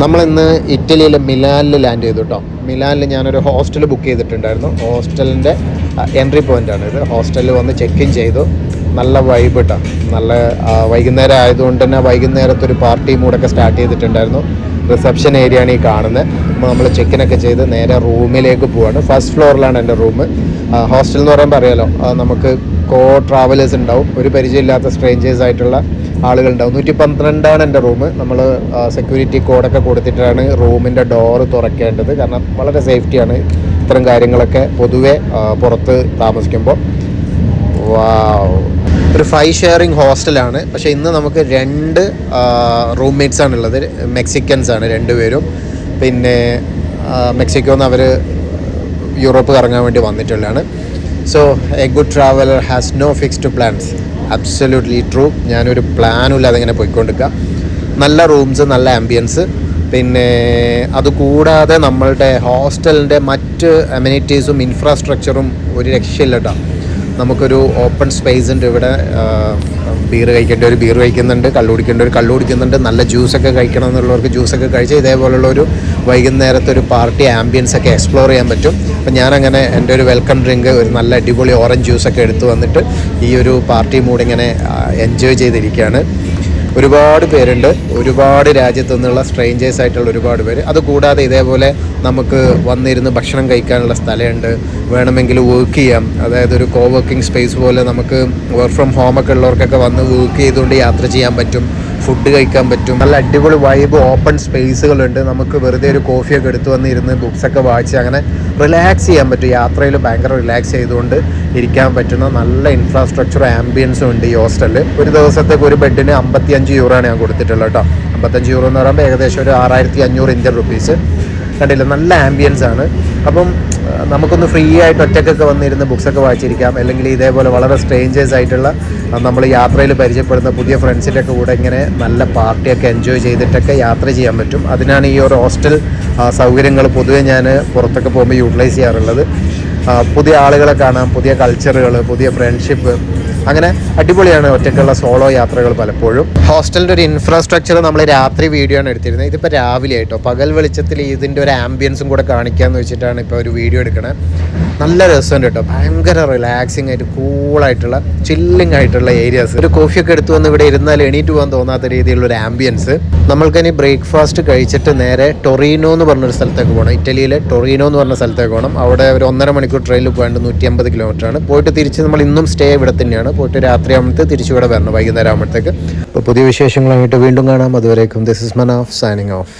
നമ്മളിന്ന് ഇറ്റലിയിലെ മിലാനിൽ ലാൻഡ് ചെയ്തു കേട്ടോ മിലാനിൽ ഞാനൊരു ഹോസ്റ്റൽ ബുക്ക് ചെയ്തിട്ടുണ്ടായിരുന്നു. ഹോസ്റ്റലിന്റെ എൻട്രി പോയിന്റ് ആണ് ഇത്. ഹോസ്റ്റലിൽ വന്ന് ചെക്ക് ഇൻ ചെയ്തു. നല്ല വൈബ് കേട്ടോ നല്ല വൈകുന്നേരം ആയതുകൊണ്ട് തന്നെ വൈകുന്നേരത്തെ ഒരു പാർട്ടി മൂടൊക്കെ സ്റ്റാർട്ട് ചെയ്തിട്ടുണ്ടായിരുന്നു. റിസപ്ഷൻ ഏരിയ ആണ് ഈ കാണുന്നത് അപ്പോൾ നമ്മൾ ചെക്കിനൊക്കെ ചെയ്ത് നേരെ റൂമിലേക്ക് പോവാണ്. ഫസ്റ്റ് ഫ്ലോറിലാണ് എന്റെ റൂം ഹോസ്റ്റൽ എന്ന് പറയുമ്പോൾ അറിയാലോ നമുക്ക് കോ ട്രാവലേഴ്സ് ഉണ്ടാവും. ഒരു പരിചയമില്ലാത്ത സ്ട്രേഞ്ചേഴ്സ് ആയിട്ടുള്ള ആളുകൾ ഉണ്ടാവും. നൂറ്റി പന്ത്രണ്ടാണ് എന്റെ റൂം. നമ്മൾ സെക്യൂരിറ്റി കോഡൊക്കെ കൊടുത്തിട്ടാണ് റൂമിന്റെ ഡോറ് തുറക്കേണ്ടത്. കാരണം വളരെ സേഫ്റ്റിയാണ് ഇത്തരം കാര്യങ്ങളൊക്കെ പൊതുവെ പുറത്ത് താമസിക്കുമ്പോൾ. ഒരു ഫൈവ് ഷെയറിങ് ഹോസ്റ്റലാണ് പക്ഷേ ഇന്ന് നമുക്ക് രണ്ട് റൂംമേറ്റ്സ് ആണ് ഉള്ളത് മെക്സിക്കൻസ് ആണ് രണ്ടുപേരും. പിന്നെ മെക്സിക്കോന്ന് അവർ യൂറോപ്പ് കറങ്ങാൻ വേണ്ടി വന്നിട്ടുള്ളതാണ്. So a good traveller has no fixed plans absolutely true ഞാനൊരു പ്ലാനും ഇല്ലാതെ ഇങ്ങനെ പോയിക്കൊണ്ടിരിക്കുക. നല്ല റൂംസ് നല്ല ആംബിയൻസ് പിന്നെ അതുകൂടാതെ നമ്മളുടെ ഹോസ്റ്റലിന്റെ മറ്റ് അമ്യൂണിറ്റീസും ഇൻഫ്രാസ്ട്രക്ചറും ഒരു രക്ഷയില്ല കേട്ടോ നമുക്കൊരു ഓപ്പൺ സ്പേസ് ഉണ്ട് ഇവിടെ. ബീർ കഴിക്കേണ്ട ഒരു ബീർ കഴിക്കുന്നുണ്ട് കള്ളു കുടിക്കേണ്ട ഒരു കള്ളു കുടിക്കുന്നുണ്ട്. നല്ല ജ്യൂസൊക്കെ കഴിക്കണം എന്നുള്ളവർക്ക് ജ്യൂസൊക്കെ കഴിച്ച് ഇതേപോലുള്ള ഒരു വൈകുന്നേരത്തെ ഒരു പാർട്ടി ആംബിയൻസ് ഒക്കെ എക്സ്പ്ലോർ ചെയ്യാൻ പറ്റും. അപ്പം ഞാനങ്ങനെ എന്റെ ഒരു വെൽക്കം ഡ്രിങ്ക് ഒരു നല്ല അടിപൊളി ഓറഞ്ച് ജ്യൂസൊക്കെ എടുത്തു വന്നിട്ട് ഈ ഒരു പാർട്ടി മൂഡ് ഇങ്ങനെ എൻജോയ് ചെയ്തിരിക്കുകയാണ്. ഒരുപാട് പേരുണ്ട്. ഒരുപാട് രാജ്യത്തു നിന്നുള്ള സ്ട്രേഞ്ചേഴ്സ് ആയിട്ടുള്ള ഒരുപാട് പേര്. അതുകൂടാതെ ഇതേപോലെ നമുക്ക് വന്നിരുന്ന് ഭക്ഷണം കഴിക്കാനുള്ള സ്ഥലമുണ്ട്. വേണമെങ്കിൽ വർക്ക് ചെയ്യാം. അതായത് ഒരു കോ വർക്കിംഗ് സ്പേസ് പോലെ നമുക്ക് വർക്ക് ഫ്രം ഹോം ഒക്കെ ഉള്ളവർക്കൊക്കെ വന്ന് വർക്ക് ചെയ്തുകൊണ്ട് യാത്ര ചെയ്യാൻ പറ്റും. ഫുഡ് കഴിക്കാൻ പറ്റും. നല്ല അടിപൊളി വൈബ് ഓപ്പൺ സ്പേസുകളുണ്ട് നമുക്ക് വെറുതെ ഒരു കോഫിയൊക്കെ എടുത്ത് വന്നിരുന്ന് ബുക്സൊക്കെ വായിച്ച് അങ്ങനെ റിലാക്സ് ചെയ്യാൻ പറ്റും. യാത്രയിൽ ഭയങ്കര റിലാക്സ് ചെയ്തുകൊണ്ട് ഇരിക്കാൻ പറ്റുന്ന നല്ല ഇൻഫ്രാസ്ട്രക്ചർ ആംബിയൻസും ഉണ്ട് ഈ ഹോസ്റ്റലിൽ ഒരു ദിവസത്തേക്ക് ഒരു ബെഡിന് അമ്പത്തി അഞ്ച് യൂറോ ആണ് ഞാൻ കൊടുത്തിട്ടുള്ളത് കേട്ടോ. അമ്പത്തഞ്ച് യൂറോ എന്ന് പറയുമ്പോൾ ഏകദേശം ഒരു ആറായിരത്തി അഞ്ഞൂറ് ഇന്ത്യൻ റുപ്പീസ് കണ്ടില്ല? നല്ല ആംബിയൻസ് ആണ്. അപ്പം നമുക്കൊന്ന് ഫ്രീ ആയിട്ട് ഒറ്റക്കൊക്കെ വന്നിരുന്ന് ബുക്സൊക്കെ വായിച്ചിരിക്കാം. അല്ലെങ്കിൽ ഇതേപോലെ വളരെ സ്ട്രേഞ്ചേഴ്സ് ആയിട്ടുള്ള നമ്മൾ യാത്രയിൽ പരിചയപ്പെടുന്ന പുതിയ ഫ്രണ്ട്സിന്റെ ഒക്കെ കൂടെ ഇങ്ങനെ നല്ല പാർട്ടിയൊക്കെ എൻജോയ് ചെയ്തിട്ടൊക്കെ യാത്ര ചെയ്യാൻ പറ്റും. അതിനാണ് ഈ ഒരു ഹോസ്റ്റൽ സൗകര്യങ്ങൾ പൊതുവെ ഞാൻ പുറത്തൊക്കെ പോകുമ്പോൾ യൂട്ടിലൈസ് ചെയ്യാറുള്ളത്. പുതിയ ആളുകളെ കാണാം പുതിയ കൾച്ചറുകൾ പുതിയ ഫ്രണ്ട്ഷിപ്പ് അങ്ങനെ അടിപൊളിയാണ് ഒറ്റയ്ക്കുള്ള സോളോ യാത്രകൾ പലപ്പോഴും. ഹോസ്റ്റലിന്റെ ഒരു ഇൻഫ്രാസ്ട്രക്ചർ നമ്മൾ രാത്രി വീഡിയോ ആണ് എടുത്തിരുന്നത്. ഇതിപ്പോൾ രാവിലെ ആയിട്ടോ പകൽ വെളിച്ചത്തിൽ ഇതിന്റെ ഒരു ആംബിയൻസും കൂടെ കാണിക്കാമെന്ന് വെച്ചിട്ടാണ് ഇപ്പോൾ ഒരു വീഡിയോ എടുക്കണത് നല്ല രസമുണ്ട് കേട്ടോ. ഭയങ്കര റിലാക്സിങ് ആയിട്ട് കൂളായിട്ടുള്ള ചില്ലിങ് ആയിട്ടുള്ള ഏരിയാസ് ഒരു കോഫിയൊക്കെ എടുത്തു വന്ന് ഇവിടെ ഇരുന്നാൽ എണീറ്റ് പോകാൻ തോന്നാത്ത രീതിയിലുള്ള ഒരു ആംബിയൻസ് നമ്മൾക്കിനി ബ്രേക്ക്ഫാസ്റ്റ് കഴിച്ചിട്ട് നേരെ ടൊറീനോ എന്ന് പറഞ്ഞൊരു സ്ഥലത്തേക്ക് പോകണം. ഇറ്റലിയിലെ ടൊറീനോ എന്ന് പറഞ്ഞ സ്ഥലത്തേക്ക് പോകണം. അവിടെ ഒരു ഒന്നര മണിക്കൂർ ട്രെയിനിൽ പോകേണ്ടത് നൂറ്റി അമ്പത് കിലോമീറ്റർ ആണ്. പോയിട്ട് തിരിച്ച് നമ്മൾ ഇന്നും സ്റ്റേ ഇവിടെ തന്നെയാണ്. പോയിട്ട് രാത്രി ആകുമ്പോഴത്തെ തിരിച്ചു ഇവിടെ വരണം. വൈകുന്നേരം ആകുമ്പോഴത്തേക്ക് അപ്പോൾ പുതിയ വിശേഷങ്ങളായിട്ട് വീണ്ടും കാണാം. അതുവരേക്കും this is man of signing off